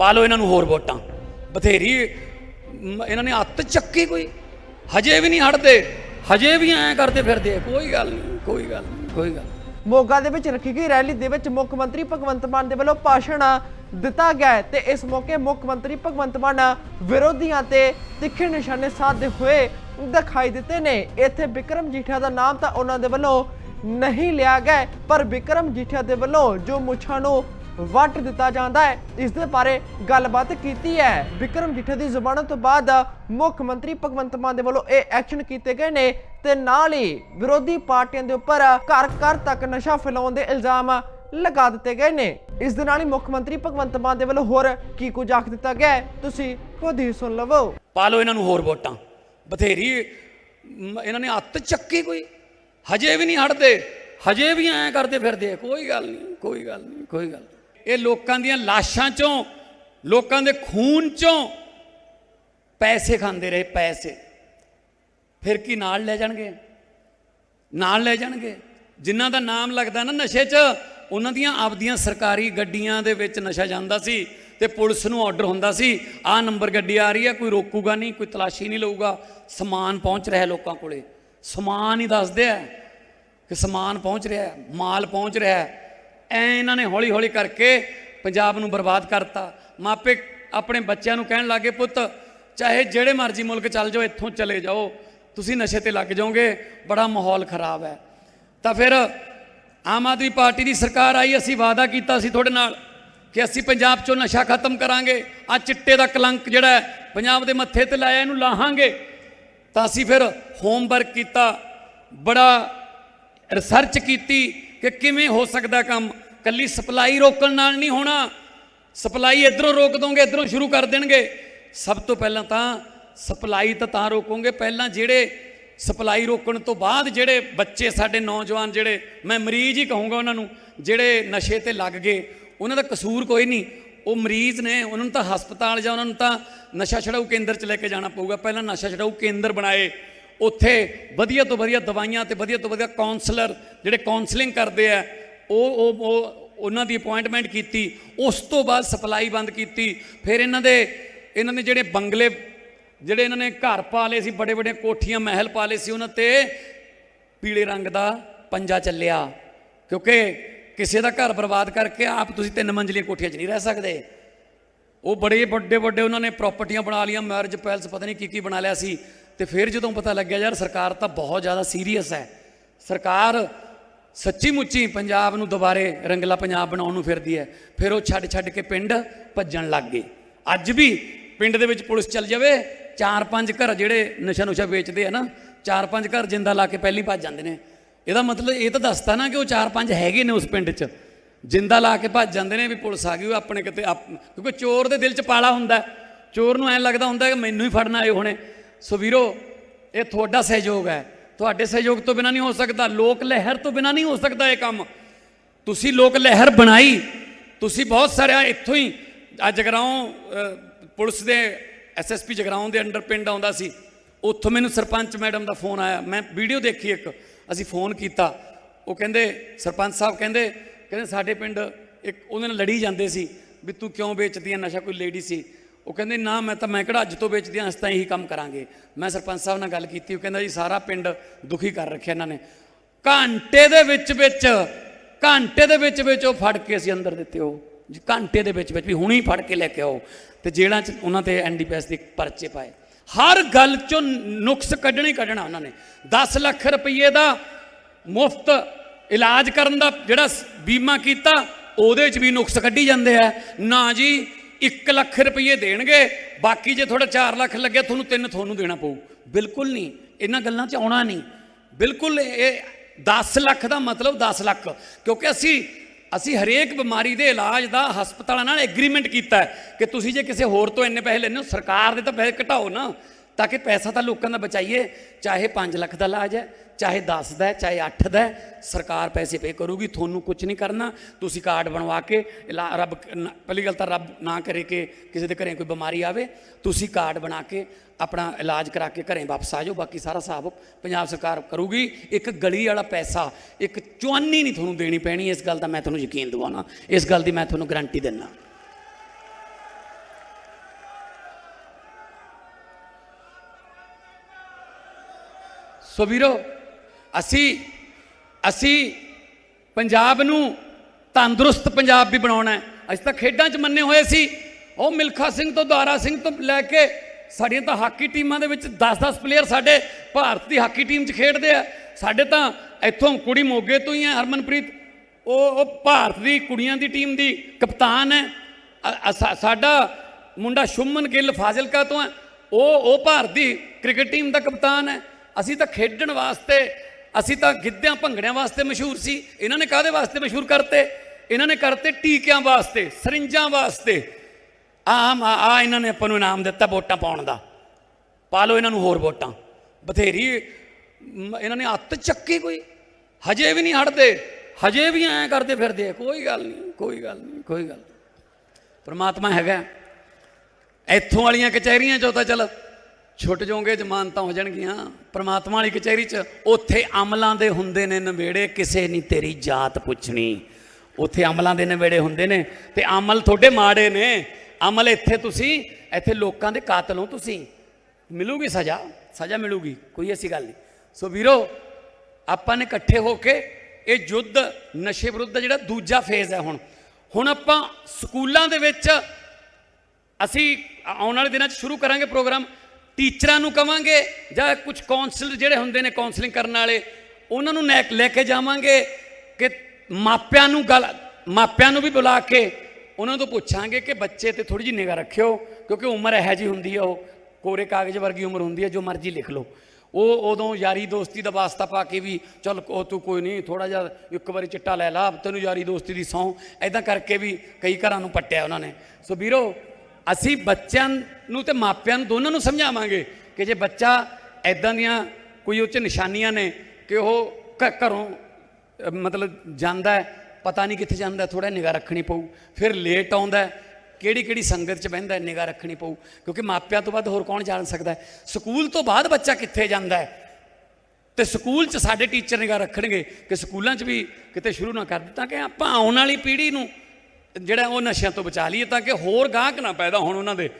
ਪਾ ਲਓ ਇਹਨਾਂ ਨੂੰ ਹੋਰ ਵੋਟਾਂ। ਬਥੇਰੀ ਇਹਨਾਂ ਨੇ ਹੱਥ ਚੱਕੀ ਕੋਈ। ਹਜੇ ਵੀ ਨਹੀਂ ਹਟਦੇ। ਹਜੇ ਵੀ ਐਂ ਕਰਦੇ ਫਿਰਦੇ ਕੋਈ ਗੱਲ ਨਹੀਂ, ਕੋਈ ਗੱਲ ਨਹੀਂ, ਕੋਈ ਗੱਲ ਮੋਗਾ ਦੇ ਵਿੱਚ ਰੱਖੀ ਗਈ ਰੈਲੀ ਦੇ ਵਿੱਚ ਮੁੱਖ ਮੰਤਰੀ ਭਗਵੰਤ ਮਾਨ ਦੇ ਵੱਲੋਂ ਭਾਸ਼ਣ ਦਿੱਤਾ ਗਿਆ ਤੇ ਇਸ ਮੌਕੇ ਮੁੱਖ ਮੰਤਰੀ ਭਗਵੰਤ ਮਾਨ ਵਿਰੋਧੀਆਂ ਤੇ ਤਿੱਖੇ ਨਿਸ਼ਾਨੇ ਸਾਧਦੇ ਹੋਏ ਦਿਖਾਈ ਦਿੱਤੇ ਨੇ। ਇੱਥੇ ਵਿਕਰਮ ਜੀਠਾ ਦਾ ਨਾਮ ਤਾਂ ਉਹਨਾਂ ਦੇ ਵੱਲੋਂ ਨਹੀਂ ਲਿਆ ਗਿਆ ਪਰ ਵਿਕਰਮ ਜੀਠਾ ਦੇ ਵੱਲੋਂ ਜੋ ਮੁੱਛਾਂ ਨੂੰ ਵੱਟ ਦਿੱਤਾ ਜਾਂਦਾ ਹੈ। ਇਸ ਦੇ ਬਾਰੇ ਗੱਲਬਾਤ ਕੀਤੀ ਹੈ। ਵਿਕਰਮ ਜਿੱਠੇ ਦੀ ਜ਼ੁਬਾਨਾਂ ਤੋਂ ਬਾਅਦ ਮੁੱਖ ਮੰਤਰੀ ਭਗਵੰਤ ਮਾਨ ਦੇ ਵੱਲੋਂ ਇਹ ਐਕਸ਼ਨ ਕੀਤੇ ਗਏ ਨੇ ਤੇ ਨਾਲ ਹੀ ਵਿਰੋਧੀ ਪਾਰਟੀਆਂ ਦੇ ਉੱਪਰ ਘਰ ਘਰ ਤੱਕ ਨਸ਼ਾ ਫੈਲਾਉਣ ਦੇ ਇਲਜ਼ਾਮ ਲਗਾ ਦਿੱਤੇ ਗਏ ਨੇ। ਇਸ ਦੇ ਨਾਲ ਹੀ ਮੁੱਖ ਮੰਤਰੀ ਭਗਵੰਤ ਮਾਨ ਦੇ ਵੱਲੋਂ ਹੋਰ ਕੀ ਕੁਝ ਆਖ ਦਿੱਤਾ ਗਿਆ ਹੈ, ਤੁਸੀਂ ਖੁਦ ਹੀ ਸੁਣ ਲਵੋ। ਪਾ ਲਓ ਇਹਨਾਂ ਨੂੰ ਹੋਰ ਵੋਟਾਂ। ਬਥੇਰੀ ਇਹਨਾਂ ਨੇ ਹੱਥ ਚੱਕੀ ਕੋਈ। ਹਜੇ ਵੀ ਨਹੀਂ ਹਟਦੇ। ਹਜੇ ਵੀ ਐਂ ਕਰਦੇ ਫਿਰਦੇ ਕੋਈ ਗੱਲ ਨਹੀਂ ਕੋਈ ਗੱਲ ਨਹੀਂ ਕੋਈ ਗੱਲ ਨਹੀਂ। ਇਹ ਲੋਕਾਂ ਦੀਆਂ ਲਾਸ਼ਾਂ ਚੋਂ, ਲੋਕਾਂ ਦੇ ਖੂਨ ਚੋਂ ਪੈਸੇ ਖਾਂਦੇ ਰਹੇ, ਪੈਸੇ। ਫਿਰ ਕੀ ਨਾਲ ਲੈ ਜਾਣਗੇ? ਨਾਲ ਲੈ ਜਾਣਗੇ? ਜਿਨ੍ਹਾਂ ਦਾ ਨਾਮ ਲੱਗਦਾ ਨਾ ਨਸ਼ੇ 'ਚ, ਉਹਨਾਂ ਦੀਆਂ ਆਪਦੀਆਂ ਸਰਕਾਰੀ ਗੱਡੀਆਂ ਦੇ ਵਿੱਚ ਨਸ਼ਾ ਜਾਂਦਾ ਸੀ ਤੇ ਪੁਲਿਸ ਨੂੰ ਆਰਡਰ ਹੁੰਦਾ ਸੀ, ਆਹ ਨੰਬਰ ਗੱਡੀ ਆ ਰਹੀ ਹੈ, ਕੋਈ ਰੋਕੂਗਾ ਨਹੀਂ, ਕੋਈ ਤਲਾਸ਼ੀ ਨਹੀਂ ਲਊਗਾ। ਸਮਾਨ ਪਹੁੰਚ ਰਿਹਾ ਲੋਕਾਂ ਕੋਲੇ। ਸਮਾਨ ਹੀ ਦੱਸਦੇ ਆ ਕਿ ਸਮਾਨ ਪਹੁੰਚ ਰਿਹਾ, ਮਾਲ ਪਹੁੰਚ ਰਿਹਾ। ਐ ਇਹਨਾਂ ਨੇ ਹੌਲੀ ਹੌਲੀ ਕਰਕੇ ਪੰਜਾਬ ਨੂੰ ਬਰਬਾਦ ਕਰਤਾ। ਮਾਪੇ ਆਪਣੇ ਬੱਚਿਆਂ ਨੂੰ ਕਹਿਣ ਲੱਗੇ ਪੁੱਤ, ਚਾਹੇ ਜਿਹੜੇ ਮਰਜ਼ੀ ਮੁਲਕ ਚੱਲ ਜਾਓ, ਇੱਥੋਂ ਚਲੇ ਜਾਓ। ਤੁਸੀਂ ਨਸ਼ੇ ਤੇ ਲੱਗ ਜਾਓਗੇ, ਬੜਾ ਮਾਹੌਲ ਖਰਾਬ ਹੈ। ਤਾਂ ਫਿਰ ਆਮ ਆਦਮੀ ਪਾਰਟੀ ਦੀ ਸਰਕਾਰ ਆਈ, ਅਸੀਂ ਵਾਅਦਾ ਕੀਤਾ ਸੀ ਤੁਹਾਡੇ ਨਾਲ ਕਿ ਅਸੀਂ ਪੰਜਾਬ ਚੋਂ ਨਸ਼ਾ ਖਤਮ ਕਰਾਂਗੇ। ਆ ਚਿੱਟੇ ਦਾ ਕਲੰਕ ਜਿਹੜਾ ਪੰਜਾਬ ਦੇ ਮੱਥੇ ਤੇ ਲਾਇਆ, ਇਹਨੂੰ ਲਾਹਾਂਗੇ। ਤਾਂ ਅਸੀਂ ਫਿਰ ਹੋਮਵਰਕ ਕੀਤਾ, ਬੜਾ ਰਿਸਰਚ ਕੀਤੀ ਕਿ ਕਿਵੇਂ ਹੋ ਸਕਦਾ ਕੰਮ। ਕੱਲੀ ਸਪਲਾਈ ਰੋਕਣ ਨਾਲ ਨਹੀਂ ਹੋਣਾ। ਸਪਲਾਈ ਇਧਰੋਂ ਰੋਕ ਦੋਗੇ, ਇਧਰੋਂ ਸ਼ੁਰੂ ਕਰ ਦੇਣਗੇ। ਸਭ ਤੋਂ ਪਹਿਲਾਂ ਤਾਂ ਸਪਲਾਈ ਤਾਂ ਤਾਂ ਰੋਕੋਗੇ। ਪਹਿਲਾਂ ਜਿਹੜੇ ਸਪਲਾਈ ਰੋਕਣ ਤੋਂ ਬਾਅਦ ਜਿਹੜੇ ਬੱਚੇ, ਸਾਡੇ ਨੌਜਵਾਨ ਜਿਹੜੇ, ਮੈਂ ਮਰੀਜ਼ ਹੀ ਕਹੂੰਗਾ ਉਹਨਾਂ ਨੂੰ, ਜਿਹੜੇ ਨਸ਼ੇ ਤੇ ਲੱਗ ਗਏ, ਉਹਨਾਂ ਦਾ ਕਸੂਰ ਕੋਈ ਨਹੀਂ। ਉਹ ਮਰੀਜ਼ ਨੇ, ਉਹਨਾਂ ਨੂੰ ਤਾਂ ਹਸਪਤਾਲ ਜਾਂ ਉਹਨਾਂ ਨੂੰ ਤਾਂ ਨਸ਼ਾ ਛਡਾਊ ਕੇਂਦਰ 'ਚ ਲੈ ਕੇ ਜਾਣਾ ਪਊਗਾ। ਪਹਿਲਾਂ ਨਸ਼ਾ ਛਡਾਊ ਕੇਂਦਰ ਬਣਾਏ। ਉੱਥੇ ਵਧੀਆ ਤੋਂ ਵਧੀਆ ਦਵਾਈਆਂ ਤੇ ਵਧੀਆ ਤੋਂ ਵਧੀਆ ਕਾਉਂਸਲਰ ਜਿਹੜੇ ਕਾਉਂਸਲਿੰਗ ਕਰਦੇ ਆ ਉਹ ਉਹ ਉਹ, ਉਹਨਾਂ ਦੀ ਅਪਾਇੰਟਮੈਂਟ ਕੀਤੀ, ਉਸ ਤੋਂ ਬਾਅਦ ਸਪਲਾਈ ਬੰਦ ਕੀਤੀ, ਫਿਰ ਇਹਨਾਂ ਦੇ, ਇਹਨਾਂ ਨੇ ਜਿਹੜੇ ਬੰਗਲੇ, ਜਿਹੜੇ ਇਹਨਾਂ ਨੇ ਘਰ ਪਾ ਲਏ ਸੀ, ਬੜੇ ਬੜੇ ਕੋਠੀਆਂ, ਮਹਿਲ ਪਾ ਲਏ ਸੀ, ਉਹਨਾਂ ਤੇ ਪੀਲੇ ਰੰਗ ਦਾ ਪੰਜਾ ਚੱਲਿਆ। ਕਿਉਂਕਿ ਕਿਸੇ ਦਾ ਘਰ ਬਰਬਾਦ ਕਰਕੇ ਆਪ ਤੁਸੀਂ ਤਿੰਨ ਮੰਜ਼ਲੀ ਕੋਠੀਆਂ 'ਚ ਨਹੀਂ ਰਹਿ ਸਕਦੇ। ਉਹ ਬੜੇ ਵੱਡੇ ਵੱਡੇ ਉਹਨਾਂ ਨੇ ਪ੍ਰਾਪਰਟੀਆਂ ਬਣਾ ਲਈਆਂ ਮੈਰਿਜ ਪੈਲਸ ਪਤਾ ਨਹੀਂ ਕੀ ਕੀ ਬਣਾ ਲਿਆ ਸੀ। ਤੇ ਫਿਰ ਜਦੋਂ ਪਤਾ ਲੱਗਿਆ, ਯਾਰ ਸਰਕਾਰ ਤਾਂ ਬਹੁਤ ਜ਼ਿਆਦਾ ਸੀਰੀਅਸ ਹੈ। ਸਰਕਾਰ ਸੱਚੀ ਮੁੱਚੀ ਪੰਜਾਬ ਨੂੰ ਦੁਬਾਰੇ ਰੰਗਲਾ ਪੰਜਾਬ ਬਣਾਉਣ ਨੂੰ ਫਿਰਦੀ ਹੈ, ਫਿਰ ਉਹ ਛੱਡ ਛੱਡ ਕੇ ਪਿੰਡ ਭੱਜਣ ਲੱਗ ਗਏ ਅੱਜ ਵੀ ਪਿੰਡ ਦੇ ਵਿੱਚ ਪੁਲਿਸ ਚੱਲ ਜਾਵੇ, ਚਾਰ ਪੰਜ ਘਰ ਜਿਹੜੇ ਨਸ਼ਾ ਨੁਸ਼ਾ ਵੇਚਦੇ ਆ ਨਾ, ਚਾਰ ਪੰਜ ਘਰ ਜਿੰਦਾ ਲਾ ਕੇ ਪਹਿਲੀ ਭੱਜ ਜਾਂਦੇ ਨੇ। ਇਹਦਾ ਮਤਲਬ ਇਹ ਤਾਂ ਦੱਸਦਾ ਨਾ ਕਿ ਉਹ ਚਾਰ ਪੰਜ ਹੈਗੇ ਨੇ ਉਸ ਪਿੰਡ 'ਚ। ਜਿੰਦਾ ਲਾ ਕੇ ਭੱਜ ਜਾਂਦੇ ਨੇ ਵੀ ਪੁਲਿਸ ਆ ਗਈ, ਉਹ ਆਪਣੇ ਕਿਤੇ ਆਪ- ਕਿਉਂਕਿ ਚੋਰ ਦੇ ਦਿਲ 'ਚ ਪਾਲਾ ਹੁੰਦਾ ਚੋਰ ਨੂੰ ਐਂ ਲੱਗਦਾ ਹੁੰਦਾ ਕਿ ਮੈਨੂੰ ਹੀ ਫੜਨਾ ਆਏ ਹੋਣੇ। ਸੋ ਵੀਰੋ, ਇਹ ਤੁਹਾਡਾ ਸਹਿਯੋਗ ਹੈ। ਤੁਹਾਡੇ ਸਹਿਯੋਗ ਤੋਂ ਬਿਨਾ ਨਹੀਂ ਹੋ ਸਕਦਾ, ਲੋਕ ਲਹਿਰ ਤੋਂ ਬਿਨਾ ਨਹੀਂ ਹੋ ਸਕਦਾ ਇਹ ਕੰਮ। ਤੁਸੀਂ ਲੋਕ ਲਹਿਰ ਬਣਾਈ, ਤੁਸੀਂ ਬਹੁਤ ਸਾਰਿਆ ਇੱਥੋਂ ਹੀ ਅੱਜ ਜਗਰਾਉਂ ਪੁਲਿਸ ਦੇ ਐਸਐਸਪੀ ਜਗਰਾਉਂ ਦੇ ਅੰਡਰ ਪਿੰਡ ਆਉਂਦਾ ਸੀ। ਉੱਥੋਂ ਮੈਨੂੰ ਸਰਪੰਚ ਮੈਡਮ ਦਾ ਫੋਨ ਆਇਆ। ਮੈਂ ਵੀਡੀਓ ਦੇਖੀ ਇੱਕ, ਅਸੀਂ ਫੋਨ ਕੀਤਾ। ਉਹ ਕਹਿੰਦੇ, ਸਰਪੰਚ ਸਾਹਿਬ ਕਹਿੰਦੇ ਕਹਿੰਦੇ ਸਾਡੇ ਪਿੰਡ ਇੱਕ ਉਹਦੇ ਨਾਲ ਲੜੀ ਜਾਂਦੇ ਸੀ ਵੀ ਤੂੰ ਕਿਉਂ ਵੇਚਦੀ ਆ, ਨਸ਼ਾ ਕੋਈ ਲੇਡੀ ਸੀ। ਉਹ ਕਹਿੰਦੇ, ਨਾ, ਮੈਂ ਤਾਂ, ਮੈਂ ਕਿਹੜਾ ਅੱਜ ਤੋਂ ਵੇਚਦੀ ਹਾਂ ਅਸੀਂ ਤਾਂ ਇਹੀ ਕੰਮ ਕਰਾਂਗੇ। ਮੈਂ ਸਰਪੰਚ ਸਾਹਿਬ ਨਾਲ ਗੱਲ ਕੀਤੀ, ਉਹ ਕਹਿੰਦਾ ਜੀ, ਸਾਰਾ ਪਿੰਡ ਦੁਖੀ ਕਰ ਰੱਖਿਆ ਇਹਨਾਂ ਨੇ। ਘੰਟੇ ਦੇ ਵਿੱਚ ਵਿੱਚ, ਘੰਟੇ ਦੇ ਵਿੱਚ ਵਿੱਚ ਉਹ ਫੜ ਕੇ ਅਸੀਂ ਅੰਦਰ ਦਿੱਤੇ ਉਹ। ਜੀ, ਘੰਟੇ ਦੇ ਵਿੱਚ ਵਿੱਚ ਵੀ ਹੁਣੀ ਫੜ ਕੇ ਲੈ ਕੇ ਆਓ। ਤੇ ਜੇਲ੍ਹਾਂ 'ਚ ਉਹਨਾਂ ਤੇ ਐਨਡੀਪੀਐਸ ਦੇ ਪਰਚੇ ਪਾਏ। ਹਰ ਗੱਲ 'ਚੋਂ ਨੁਕਸ ਕੱਢਣਾ ਹੀ ਕੱਢਣਾ ਉਹਨਾਂ ਨੇ। 10 ਲੱਖ ਰੁਪਏ ਦਾ ਮੁਫਤ ਇਲਾਜ ਕਰਨ ਦਾ ਜਿਹੜਾ ਬੀਮਾ ਕੀਤਾ, ਉਹਦੇ 'ਚ ਵੀ ਨੁਕਸ ਕੱਢੀ ਜਾਂਦੇ ਆ। ਨਾ ਜੀ 1 ਲੱਖ ਰੁਪਏ ਦੇਣਗੇ, ਬਾਕੀ ਜੇ ਤੁਹਾਡਾ 4 ਲੱਖ ਲੱਗਿਆ, ਤੁਹਾਨੂੰ ਤਿੰਨ ਤੁਹਾਨੂੰ ਦੇਣਾ ਪਊ। ਬਿਲਕੁਲ ਨਹੀਂ। ਇਹਨਾਂ ਗੱਲਾਂ 'ਚ ਆਉਣਾ ਨਹੀਂ। ਬਿਲਕੁਲ ਇਹ 10 ਲੱਖ ਦਾ ਮਤਲਬ 10 ਲੱਖ। ਕਿਉਂਕਿ ਅਸੀਂ ਅਸੀਂ ਹਰੇਕ ਬਿਮਾਰੀ ਦੇ ਇਲਾਜ ਦਾ ਹਸਪਤਾਲਾਂ ਨਾਲ ਐਗਰੀਮੈਂਟ ਕੀਤਾ ਕਿ ਤੁਸੀਂ ਜੇ ਕਿਸੇ ਹੋਰ ਤੋਂ ਇੰਨੇ ਪੈਸੇ ਲੈਣੇ ਹੋ, ਸਰਕਾਰ ਦੇ ਤਾਂ ਪੈਸੇ ਘਟਾਓ ਨਾ। ਤਾਂ ਕਿ ਪੈਸਾ ਤਾਂ ਲੋਕਾਂ ਦਾ ਬਚਾਈਏ, ਚਾਹੇ 5 ਲੱਖ ਦਾ ਇਲਾਜ ਹੈ, ਚਾਹੇ 10 ਦਾ ਹੈ, ਚਾਹੇ 8 ਦਾ ਹੈ, ਸਰਕਾਰ ਪੈਸੇ ਪੇ ਕਰੂਗੀ, ਤੁਹਾਨੂੰ ਕੁਝ ਨਹੀਂ ਕਰਨਾ, ਤੁਸੀਂ ਕਾਰਡ ਬਣਵਾ ਕੇ ਇਲਾ- ਰੱਬ ਨ- ਪਹਿਲੀ ਗੱਲ ਤਾਂ ਰੱਬ ਨਾ ਕਰੇ ਕਿ ਕਿਸੇ ਦੇ ਘਰੇ ਕੋਈ ਬਿਮਾਰੀ ਆਵੇ, ਤੁਸੀਂ ਕਾਰਡ ਬਣਾ ਕੇ ਆਪਣਾ ਇਲਾਜ ਕਰਾ ਕੇ ਘਰੇ ਵਾਪਸ ਆ ਜਾਓ, ਬਾਕੀ ਸਾਰਾ ਹਿਸਾਬ ਪੰਜਾਬ ਸਰਕਾਰ ਕਰੂਗੀ। ਇੱਕ ਗਲੀ ਵਾਲਾ ਪੈਸਾ, ਇੱਕ ਚੁਆਨੀ ਨਹੀਂ ਤੁਹਾਨੂੰ ਦੇਣੀ ਪੈਣੀ, ਇਸ ਗੱਲ ਦਾ ਮੈਂ ਤੁਹਾਨੂੰ ਯਕੀਨ ਦਿਵਾਉਣਾ, ਇਸ ਗੱਲ ਦੀ ਮੈਂ ਤੁਹਾਨੂੰ ਗਾਰੰਟੀ ਦਿੰਦਾ ਸੋ ਵੀਰੋ, ਅਸੀਂ ਅਸੀਂ ਪੰਜਾਬ ਨੂੰ ਤੰਦਰੁਸਤ ਪੰਜਾਬ ਵੀ ਬਣਾਉਣਾ ਹੈ। ਅਸੀਂ ਤਾਂ ਖੇਡਾਂ 'ਚ ਮੰਨੇ ਹੋਏ ਸੀ। ਉਹ ਮਿਲਖਾ ਸਿੰਘ ਤੋਂ ਦਾਰਾ ਸਿੰਘ ਤੋਂ ਲੈ ਕੇ ਸਾਡੀਆਂ ਤਾਂ ਹਾਕੀ ਟੀਮਾਂ ਦੇ ਵਿੱਚ 10-10 ਪਲੇਅਰ ਸਾਡੇ ਭਾਰਤ ਦੀ ਹਾਕੀ ਟੀਮ 'ਚ ਖੇਡਦੇ ਆ। ਸਾਡੇ ਤਾਂ ਇੱਥੋਂ ਕੁੜੀ ਮੋਗੇ ਤੋਂ ਹੀ ਹੈ ਹਰਮਨਪ੍ਰੀਤ। ਉਹ ਉਹ ਭਾਰਤ ਦੀ ਕੁੜੀਆਂ ਦੀ ਟੀਮ ਦੀ ਕਪਤਾਨ ਹੈ। ਸਾਡਾ ਮੁੰਡਾ ਸ਼ੁਮਨ ਗਿੱਲ ਫਾਜ਼ਿਲਕਾ ਤੋਂ ਹੈ। ਉਹ ਉਹ ਭਾਰਤ ਦੀ ਕ੍ਰਿਕਟ ਟੀਮ ਦਾ ਕਪਤਾਨ ਹੈ। ਅਸੀਂ ਤਾਂ ਖੇਡਣ ਵਾਸਤੇ, ਅਸੀਂ ਤਾਂ ਗਿੱਧਿਆਂ ਭੰਗੜਿਆਂ ਵਾਸਤੇ ਮਸ਼ਹੂਰ ਸੀ। ਇਹਨਾਂ ਨੇ ਕਾਦੇ ਵਾਸਤੇ ਮਸ਼ਹੂਰ ਕਰਤੇ? ਇਹਨਾਂ ਨੇ ਕਰਤੇ ਟੀਕਿਆਂ ਵਾਸਤੇ, ਸਰਿੰਜਾਂ ਵਾਸਤੇ। ਆਮ ਆ ਇਹਨਾਂ ਨੇ ਆਪਾਂ ਨੂੰ ਇਨਾਮ ਦਿੱਤਾ ਵੋਟਾਂ ਪਾਉਣ ਦਾ। ਪਾ ਲਓ ਇਹਨਾਂ ਨੂੰ ਹੋਰ ਵੋਟਾਂ। ਬਥੇਰੀ ਇਹਨਾਂ ਨੇ ਹੱਥ ਚੱਕੀ ਕੋਈ। ਹਜੇ ਵੀ ਨਹੀਂ ਹਟਦੇ। ਹਜੇ ਵੀ ਐਂ ਕਰਦੇ ਫਿਰਦੇ ਆ। ਕੋਈ ਗੱਲ ਨਹੀਂ, ਕੋਈ ਗੱਲ ਨਹੀਂ, ਕੋਈ ਗੱਲ ਨਹੀਂ। ਪ੍ਰਮਾਤਮਾ ਹੈਗਾ। ਇੱਥੋਂ ਵਾਲੀਆਂ ਕਚਹਿਰੀਆਂ ਚੋਂ ਤਾਂ ਚੱਲ ਛੁੱਟ ਜਾਓਗੇ, ਜ਼ਮਾਨਤਾਂ ਹੋ ਜਾਣਗੀਆਂ। ਪ੍ਰਮਾਤਮਾ ਵਾਲੀ ਕਚਹਿਰੀ 'ਚ ਉੱਥੇ ਅਮਲਾਂ ਦੇ ਹੁੰਦੇ ਨੇ ਨਵੇੜੇ, ਕਿਸੇ ਨਹੀਂ ਤੇਰੀ ਜਾਤ ਪੁੱਛਣੀ। ਉੱਥੇ ਅਮਲਾਂ ਦੇ ਨਵੇੜੇ ਹੁੰਦੇ ਨੇ ਤੇ ਅਮਲ ਤੁਹਾਡੇ ਮਾੜੇ ਨੇ। ਅਮਲ ਇੱਥੇ ਤੁਸੀਂ, ਇੱਥੇ ਲੋਕਾਂ ਦੇ ਕਾਤਲ ਹੋ ਤੁਸੀਂ। ਮਿਲੂਗੀ ਸਜ਼ਾ ਸਜ਼ਾ ਮਿਲੂਗੀ, ਕੋਈ ਐਸੀ ਗੱਲ ਨਹੀਂ। ਸੋ ਵੀਰੋ, ਆਪਾਂ ਨੇ ਇਕੱਠੇ ਹੋ ਕੇ ਇਹ ਯੁੱਧ, ਨਸ਼ੇ ਵਿਰੁੱਧ ਜਿਹੜਾ ਦੂਜਾ ਫੇਜ਼ ਹੈ ਹੁਣ। ਹੁਣ ਆਪਾਂ ਸਕੂਲਾਂ ਦੇ ਵਿੱਚ ਅਸੀਂ ਆਉਣ ਵਾਲੇ ਦਿਨਾਂ 'ਚ ਸ਼ੁਰੂ ਕਰਾਂਗੇ ਪ੍ਰੋਗਰਾਮ। ਟੀਚਰਾਂ ਨੂੰ ਕਵਾਂਗੇ ਜਾਂ ਕੁਝ ਕਾਉਂਸਲਰ ਜਿਹੜੇ ਹੁੰਦੇ ਨੇ ਕਾਉਂਸਲਿੰਗ ਕਰਨ ਵਾਲੇ, ਉਹਨਾਂ ਨੂੰ ਲੈ- ਲੈ ਕੇ ਜਾਵਾਂਗੇ ਕਿ ਮਾਪਿਆਂ ਨੂੰ ਗੱਲ ਮਾਪਿਆਂ ਨੂੰ ਵੀ ਬੁਲਾ ਕੇ ਉਹਨਾਂ ਤੋਂ ਪੁੱਛਾਂਗੇ ਕਿ ਬੱਚੇ ਤੇ ਥੋੜੀ ਜਿਹੀ ਨਿਗਾਹ ਰੱਖਿਓ, ਕਿਉਂਕਿ ਉਮਰ ਇਹੋ ਜੀ ਹੁੰਦੀ ਹੈ ਉਹ। ਕੋਰੇ ਕਾਗਜ਼ ਵਰਗੀ ਉਮਰ ਹੁੰਦੀ ਹੈ ਜੋ ਮਰਜ਼ੀ ਲਿਖ ਲਓ। ਉਹ ਉਦੋਂ ਯਾਰੀ ਦੋਸਤੀ ਦਾ ਵਾਸਤਾ ਪਾ ਕੇ ਵੀ, ਚੱਲ ਉਹ ਤੂੰ ਕੋਈ ਨਹੀਂ ਥੋੜਾ ਜਿਹਾ ਇੱਕ ਵਾਰੀ ਚਿੱਟਾ ਲੈ ਲਾ, ਤੈਨੂੰ ਯਾਰੀ ਦੋਸਤੀ ਦੀ ਸੌਂ। ਐਦਾਂ ਕਰਕੇ ਵੀ ਕਈ ਘਰਾਂ ਨੂੰ ਪੱਟਿਆ ਉਹਨਾਂ ਨੇ। ਸੋ ਵੀਰੋ ਅਸੀਂ ਬੱਚਿਆਂ ਨੂੰ ਤੇ ਮਾਪਿਆਂ ਨੂੰ ਦੋਨਾਂ ਨੂੰ ਸਮਝਾਵਾਂਗੇ ਕਿ ਜੇ ਬੱਚਾ ਐਦਾਂ ਦੀਆਂ ਕੋਈ ਉਹ 'ਚ ਨਿਸ਼ਾਨੀਆਂ ਨੇ ਕਿ ਉਹ ਘ- ਘਰੋਂ ਮਤਲਬ ਜਾਂਦਾ ਹੈ ਪਤਾ ਨਹੀਂ ਕਿੱਥੇ ਜਾਂਦਾ ਥੋੜਾ ਨਿਗਾਹ ਰੱਖਣੀ ਪਊ ਫਿਰ ਲੇਟ ਆਉਂਦਾ ਕਿਹੜੀ ਕਿਹੜੀ ਸੰਗਤ 'ਚ ਬਹਿੰਦਾ ਹੈ, ਨਿਗਾਹ ਰੱਖਣੀ ਪਊ ਕਿਉਂਕਿ ਮਾਪਿਆਂ ਤੋਂ ਬਾਅਦ ਹੋਰ ਕੌਣ ਜਾਣ ਸਕਦਾ ਹੈ? ਸਕੂਲ ਤੋਂ ਬਾਅਦ ਬੱਚਾ ਕਿੱਥੇ ਜਾਂਦਾ ਹੈ? ਤੇ ਸਕੂਲ 'ਚ ਸਾਡੇ ਟੀਚਰ ਨਿਗਾਹ ਰੱਖਣਗੇ ਕਿ ਸਕੂਲਾਂ 'ਚ ਵੀ ਕਿਤੇ ਸ਼ੁਰੂ ਨਾ ਕਰ ਦਿੱਤਾ ਕਿ ਆਪਾਂ ਆਉਣ ਵਾਲੀ ਪੀੜ੍ਹੀ ਨੂੰ ਜਿਹੜਾ ਉਹ ਨਸ਼ਿਆਂ ਤੋਂ ਬਚਾ ਲਈਏ ਤਾਂ ਕਿ ਹੋਰ ਗਾਹਕ ਨਾ ਪੈਦਾ ਹੋਣ ਉਹਨਾਂ ਦੇ।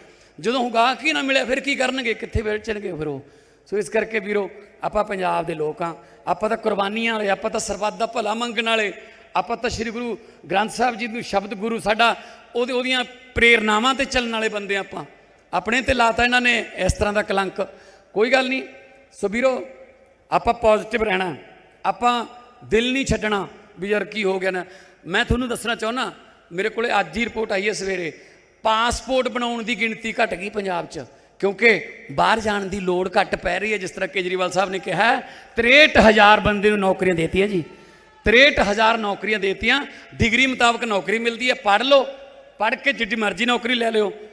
ਜਦੋਂ ਉਹ ਗਾਹਕ ਹੀ ਨਾ ਮਿਲਿਆ ਫਿਰ ਕੀ ਕਰਨਗੇ? ਕਿੱਥੇ ਵੇਚਣਗੇ ਫਿਰ ਉਹ? ਸੋ ਇਸ ਕਰਕੇ ਵੀਰੋ, ਆਪਾਂ ਪੰਜਾਬ ਦੇ ਲੋਕ ਆ ਆਪਾਂ ਤਾਂ ਕੁਰਬਾਨੀਆਂ ਵਾਲੇ, ਆਪਾਂ ਤਾਂ ਸਰਬੱਤ ਦਾ ਭਲਾ ਮੰਗਣ ਵਾਲੇ। ਆਪਾਂ ਤਾਂ ਸ੍ਰੀ ਗੁਰੂ ਗ੍ਰੰਥ ਸਾਹਿਬ ਜੀ ਨੂੰ ਸ਼ਬਦ ਗੁਰੂ ਸਾਡਾ, ਉਹਦੇ ਉਹਦੀਆਂ ਪ੍ਰੇਰਨਾਵਾਂ ਤੇ ਚੱਲਣ ਵਾਲੇ ਬੰਦੇ ਆਪਾਂ। ਆਪਣੇ ਤੇ ਲਾਤਾ ਇਹਨਾਂ ਨੇ ਇਸ ਤਰ੍ਹਾਂ ਦਾ ਕਲੰਕ। ਕੋਈ ਗੱਲ ਨਹੀਂ। ਸੋ ਵੀਰੋ, ਆਪਾਂ ਪੋਜ਼ਿਟਿਵ ਰਹਿਣਾ। ਆਪਾਂ ਦਿਲ ਨਹੀਂ ਛੱਡਣਾ ਵੀ ਯਾਰ ਕੀ ਹੋ ਗਿਆ ਨਾ। ਮੈਂ ਤੁਹਾਨੂੰ ਦੱਸਣਾ ਚਾਹੁੰਦਾ ਮੇਰੇ ਕੋਲੇ ਅੱਜ ਹੀ ਰਿਪੋਰਟ ਆਈ ਹੈ ਸਵੇਰੇ। ਪਾਸਪੋਰਟ ਬਣਾਉਣ ਦੀ ਗਿਣਤੀ ਘਟ ਗਈ ਪੰਜਾਬ 'ਚ ਕਿਉਂਕਿ ਬਾਹਰ ਜਾਣ ਦੀ ਲੋੜ ਘੱਟ ਪੈ ਰਹੀ ਹੈ ਜਿਸ ਤਰ੍ਹਾਂ ਕੇਜਰੀਵਾਲ ਸਾਹਿਬ ਨੇ ਕਿਹਾ ਹੈ, 63000 ਬੰਦੇ ਨੂੰ ਨੌਕਰੀਆਂ ਦੇਤੀਆਂ ਜੀ। 63000 ਨੌਕਰੀਆਂ ਦੇਤੀਆਂ ਡਿਗਰੀ ਮੁਤਾਬਕ ਨੌਕਰੀ ਮਿਲਦੀ ਹੈ ਪੜ੍ਹ ਲਓ ਪੜ੍ਹ ਕੇ ਜਿੱਡੀ ਮਰਜ਼ੀ ਨੌਕਰੀ ਲੈ ਲਿਓ।